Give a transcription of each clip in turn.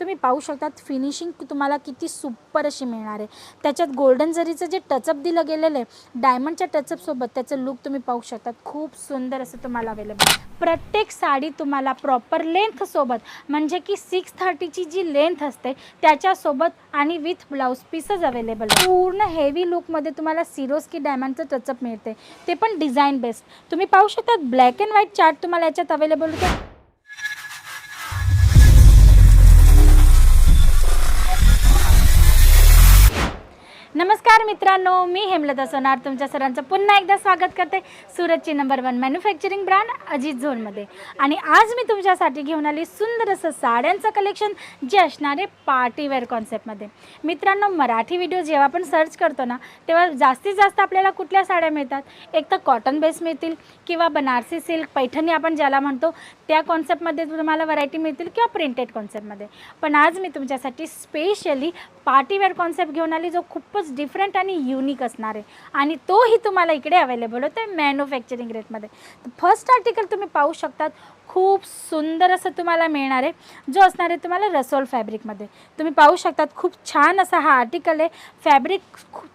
तुम्ही पाहू शकतात फिनिशिंग तुम्हाला किती सुपर अशी मिळणार आहे. त्याच्यात गोल्डन जरीचं जे टचअप दिलं गेलेलं आहे डायमंडच्या टचअपसोबत त्याचं लुक तुम्ही पाहू शकतात. खूप सुंदर असं तुम्हाला अवेलेबल प्रत्येक साडी तुम्हाला प्रॉपर लेंथसोबत म्हणजे की सिक्स थर्टीची जी लेंथ असते त्याच्यासोबत आणि विथ ब्लाऊज पीसच अवेलेबल पूर्ण हेवी लुकमध्ये तुम्हाला सिरोस्की डायमंडचं टचअप मिळते. ते पण डिझाईन बेस्ट तुम्ही पाहू शकतात ब्लॅक अँड व्हाईट चार्ट तुम्हाला याच्यात अवेलेबल होतं. नमस्कार मित्रांनो मी हेमलता सोनार. तुमच्या सरांचं पुन्हा एकदा स्वागत करते. सुरतची number one manufacturing brand Ajit झोनमध्ये. आणि आज मी तुमच्यासाठी घेऊन आली सुंदर असं साड्यांचं कलेक्शन जे असणार आहे पार्टीवेअर कॉन्सेप्टमध्ये मित्रांनो मराठी व्हिडिओ जेव्हा आपण सर्च करतो ना तेव्हा जास्तीत जास्त आपल्याला कुठल्या साड्या मिळतात? एक तर कॉटन बेस मिळतील किंवा बनारसी सिल्क पैठणी आपण ज्याला म्हणतो त्या कॉन्सेप्टमध्ये तुम्हाला व्हरायटी मिळतील किंवा प्रिंटेड कॉन्सेप्टमध्ये पण आज मी तुमच्यासाठी स्पेशली पार्टीवेअर कॉन्सेप्ट घेऊन आली जो खूपच डिफरंट आणि युनिक असणार आहे. आणि तोही तुम्हाला इकडे अवेलेबल होतो आहे मॅन्युफॅक्चरिंग रेटमध्ये फर्स्ट आर्टिकल तुम्ही पाहू शकतात खूप सुंदर असं तुम्हाला मिळणार आहे जो असणार आहे तुम्हाला रसोल फॅब्रिकमध्ये तुम्ही पाहू शकतात खूप छान असा हा आर्टिकल आहे. फॅब्रिक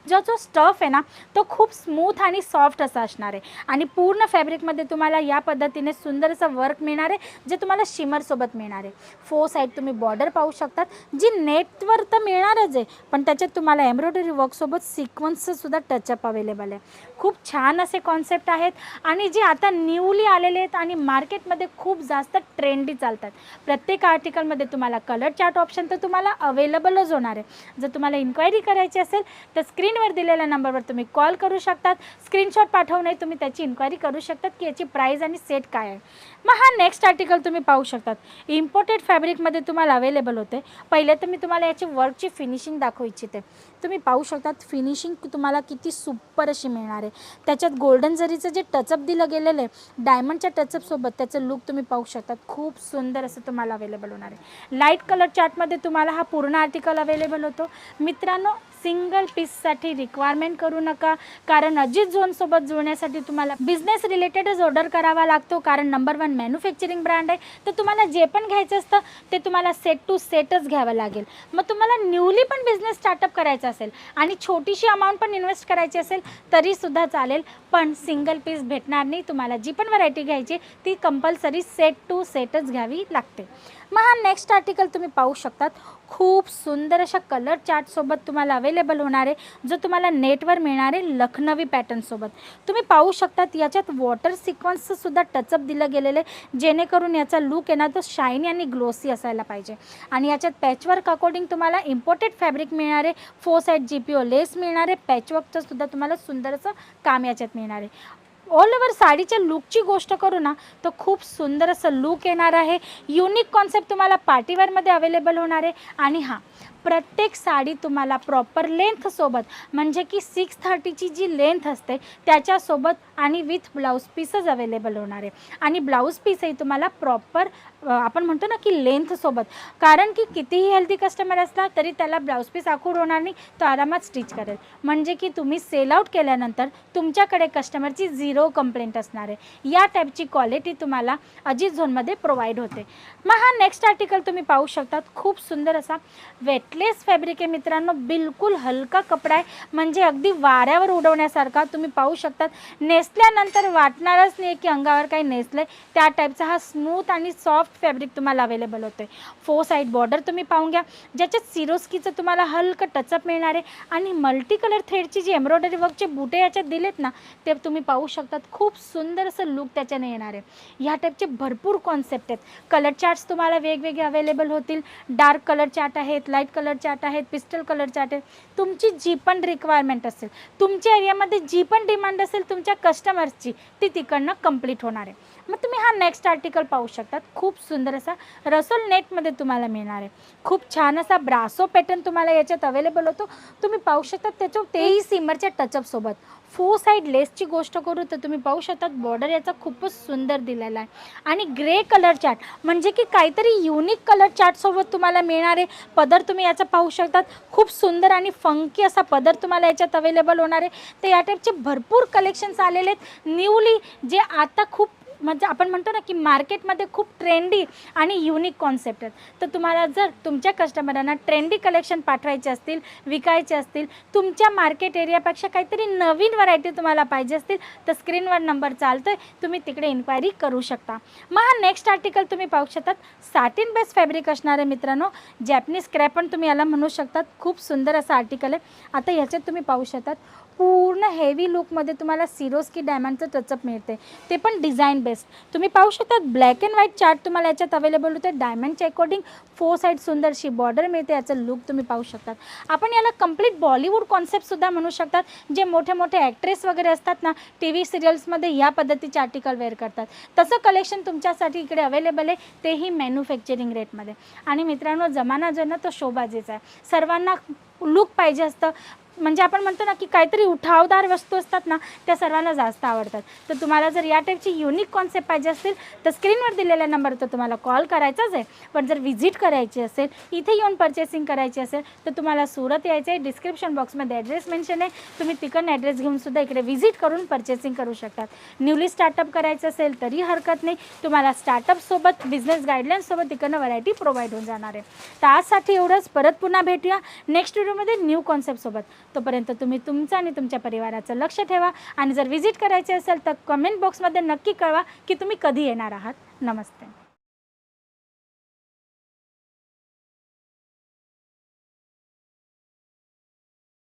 जो जो स्टफ आहे ना तो खूप स्मूथ आणि सॉफ्ट असा असणार आहे. आणि पूर्ण फॅब्रिकमध्ये तुम्हाला या पद्धतीने सुंदर असं वर्क मिळणार आहे जे तुम्हाला शिमरसोबत मिळणार आहे. फोर साईड तुम्ही बॉर्डर पाहू शकतात जी नेटवर तर मिळणारच आहे पण त्याच्यात तुम्हाला एम्ब्रॉयडरी वर्कसोबत सिक्वन्सचंसुद्धा टचअप अवेलेबल आहे. खूप छान असे कॉन्सेप्ट आहेत. आणि जे आता न्यूली आलेले आहेत आणि मार्केटमध्ये खूप जास्त ट्रेंडी चालतात. प्रत्येक आर्टिकलमध्ये तुम्हाला कलर चार्ट ऑप्शन तर तुम्हाला अवेलेबलच होणार आहे. जर तुम्हाला इन्क्वायरी करायची असेल तर स्क्रीनवर दिलेल्या नंबरवर तुम्ही कॉल करू शकतात. स्क्रीनशॉट पाठवूनही तुम्ही त्याची इन्क्वायरी करू शकतात की याची प्राईज आणि सेट काय आहे. मग हा नेक्स्ट आर्टिकल तुम्ही पाहू शकतात. इम्पोर्टेड फॅब्रिकमध्ये तुम्हाला अवेलेबल होते. पहिले तर मी तुम्हाला याची वर्कची फिनिशिंग दाखवू इच्छिते. तुम्ही पाहू शकतात फिनिशिंग तुम्हाला किती सुपर अशी मिळणार आहे. त्याच्यात गोल्डन जरीचं जे टचअप दिलं गेलेलं आहे डायमंडच्या टचअपसोबत त्याचं लुक तुम्ही पाहू शकतात. खूप सुंदर असं तुम्हाला अवेलेबल होणार आहे. लाइट कलर चार्टमध्ये तुम्हाला हा पूर्ण आर्टिकल अवेलेबल होतो. मित्रांनो सिंगल पीससाठी रिक्वायरमेंट करू नका. कारण अजित झोनसोबत जुळण्यासाठी तुम्हाला बिझनेस रिलेटेडच ऑर्डर करावा लागतो. कारण नंबर वन मॅन्युफॅक्चरिंग ब्रँड आहे. तर तुम्हाला जे पण घ्यायचं असतं ते तुम्हाला सेट टू सेटच घ्यावं लागेल. मग तुम्हाला न्यूली पण बिझनेस स्टार्टअप करायचा असेल आणि छोटीशी अमाऊंट पण इन्व्हेस्ट करायची असेल तरीसुद्धा चालेल. पण सिंगल पीस भेटणार नाही. तुम्हाला जी पण व्हरायटी घ्यायची ती कंपल्सरी सेट टू सेटच घ्यावी लागते. मग हा नेक्स्ट आर्टिकल तुम्ही पाहू शकतात. खूप सुंदर अशा कलर चार्टसोबत तुम्हाला अवेलेबल होणार आहे जो तुम्हाला नेटवर मिळणार आहे लखनवी पॅटर्नसोबत तुम्ही पाहू शकतात याच्यात वॉटर सिक्वन्ससुद्धा टचअप दिलं गेलेलं आहे. जेणेकरून याचा लुक आहे ना तो शायनी आणि ग्लोसी असायला पाहिजे. आणि याच्यात पॅचवर्क अकॉर्डिंग तुम्हाला इम्पोर्टेड फॅब्रिक मिळणार आहे four side G P O lace मिळणार आहे पॅचवर्कचं सुद्धा तुम्हाला सुंदर असं काम याच्यात मिळणार आहे. ऑल ओव्हर साडीच्या लुकची गोष्ट करू ना तर खूप सुंदर असं लुक येणार आहे. युनिक कॉन्सेप्ट तुम्हाला पार्टीवेअरमध्ये अवेलेबल होणार आहे. आणि हां प्रत्येक साडी तुम्हाला प्रॉपर लेंथसोबत म्हणजे की सिक्स थर्टीची जी लेंथ असते त्याच्यासोबत आणि विथ ब्लाऊज पीसच अवेलेबल होणार आहे. आणि ब्लाऊज पीसही तुम्हाला प्रॉपर आपण म्हणतो ना की लेंथसोबत कारण की कितीही हेल्दी कस्टमर असला तरी त्याला ब्लाऊज पीस आखूड होणार नाही तो आरामात स्टिच करेल. म्हणजे की तुम्ही सेल आउट केल्यानंतर तुमच्याकडे कस्टमरची झिरो कंप्लेंट असणार आहे. या टाईपची क्वालिटी तुम्हाला अजित झोनमध्ये प्रोव्हाइड होते. मग हा नेक्स्ट आर्टिकल तुम्ही पाहू शकतात. खूप सुंदर असा वेटलेस फॅब्रिक आहे मित्रांनो. बिलकुल हलका कपडा आहे. म्हणजे अगदी वाऱ्यावर उडवण्यासारखा तुम्ही पाहू शकतात. नेसल्यानंतर वाटणारच नाही की अंगावर काही नेसलं आहे त्या टाईपचा हा स्मूथ आणि सॉफ्ट फॅब्रिक तुम्हाला अवेलेबल होतं आहे फोर साईड बॉर्डर तुम्ही पाहून घ्या. ज्याच्यात सिरोस्कीचं तुम्हाला हलकं टचअप मिळणार आहे. आणि मल्टी कलर थ्रेडची जी एम्ब्रॉयडरी वर्कचे बुटे याच्यात दिलेत ना ते तुम्ही पाहू शकतात. खूप सुंदर असं लुक त्याच्याने येणार आहे. ह्या टाईपचे भरपूर कॉन्सेप्ट आहेत. कलर चार्ट्स तुम्हाला वेगवेगळे अवेलेबल होतील. डार्क कलर चार्ट आहेत लाइट कलर चार्ट आहेत पिस्टल कलर चार्ट आहेत. तुमची जी पण रिक्वायरमेंट असेल तुमच्या एरियामध्ये जी पण डिमांड असेल तुमच्या कस्टमर्सची ती तिकडनं कंप्लीट होणार आहे. मग तुम्ही हा नेक्स्ट आर्टिकल पाहू शकतात. खूप सुंदर असा रसोल नेटमध्ये तुम्हाला मिळणार आहे. खूप छान असा ब्रासो पॅटर्न तुम्हाला याच्यात अवेलेबल होतो. तुम्ही पाहू शकतात त्याच्या तेही सिमरच्या टचअपसोबत फोर साईड लेसची गोष्ट करू तर तुम्ही पाहू शकतात बॉर्डर याचा खूपच सुंदर दिलेला आहे. आणि ग्रे कलर चार्ट म्हणजे की काहीतरी युनिक कलर चार्टसोबत तुम्हाला मिळणार आहे. पदर तुम्ही याचा पाहू शकतात. खूप सुंदर आणि फंकी असा पदर तुम्हाला याच्यात अवेलेबल होणार आहे. तर या टाईपचे भरपूर कलेक्शन्स आलेले आहेत. न्यूली जे आता खूप म्हणजे आपण म्हणतो ना की मार्केटमध्ये खूप ट्रेंडी आणि युनिक कॉन्सेप्ट आहेत. तर तुम्हाला जर तुमच्या कस्टमरांना ट्रेंडी कलेक्शन पाठवायचे असतील विकायचे असतील तुमच्या मार्केट एरियापेक्षा काहीतरी नवीन व्हरायटी तुम्हाला पाहिजे असतील तर स्क्रीनवर नंबर चालतो आहे तुम्ही तिकडे इन्क्वायरी करू शकता. मग हा नेक्स्ट आर्टिकल तुम्ही पाहू शकतात. साटिन बेस फॅब्रिक असणारे मित्रांनो जॅपनीज क्रॅप पण तुम्ही याला म्हणू शकतात. खूप सुंदर असं आर्टिकल आहे. आता ह्याच्यात तुम्ही पाहू शकतात. पूर्ण हेवी लुकमध्ये तुम्हाला सिरोस्की डायमंडचं टचअप मिळते. ते पण डिझाईन बेस्ट बेस्ट तुम्ही पाहू शकता ब्लॅक अँड व्हाईट चार्ट तुम्हाला याच्यात अवेलेबल होते. डायमंडच्या अकॉर्डिंग फोर साईड सुंदरशी बॉर्डर मिळते. याचा लुक तुम्ही पाहू शकतात. आपण याला कंप्लीट बॉलिवूड कॉन्सेप्टसुद्धा म्हणू शकतात जे मोठे मोठे ॲक्ट्रेस वगैरे असतात ना टी व्ही सिरियल्समध्ये या पद्धतीचे आर्टिकल वेअर करतात. तसं कलेक्शन तुमच्यासाठी इकडे अवेलेबल आहे. तेही मॅन्युफॅक्चरिंग रेटमध्ये आणि मित्रांनो जमाना जो आहे ना तो शोबाजीचा आहे. सर्वांना लुक पाहिजे असतं. म्हणजे आपण म्हणतो ना की काहीतरी उठावदार वस्तू असतात ना त्या सर्वांना जास्त आवडतात. तर तुम्हाला जर या टाईपची युनिक कॉन्सेप्ट पाहिजे असतील तर स्क्रीनवर दिलेल्या नंबर तर तुम्हाला कॉल करायचाच आहे. पण जर व्हिजिट करायची असेल इथे येऊन पर्चेसिंग करायची असेल तर तुम्हाला सुरत यायचं आहे. डिस्क्रिप्शन बॉक्समध्ये ॲड्रेस मेन्शन आहे. तुम्ही तिकडनं ॲड्रेस घेऊनसुद्धा इकडे व्हिजिट करून पर्चेसिंग करू शकतात. न्यूली स्टार्टअप करायचं असेल तरी हरकत नाही. तुम्हाला स्टार्टअपसोबत बिझनेस गाईडलाईन्ससोबत तिकडनं व्हरायटी प्रोव्हाइड होऊन जाणार आहे. तर आजसाठी एवढंच. परत पुन्हा भेटूया. नेक्स्ट व्हिडिओमध्ये न्यू कॉन्सेप्टसोबत तोपर्यंत तुम्ही तुमचं आणि तुमच्या परिवाराचं लक्ष ठेवा. आणि जर व्हिजिट करायचे असेल तर कमेंट बॉक्समध्ये नक्की कळवा की तुम्ही कधी येणार आहात. नमस्ते.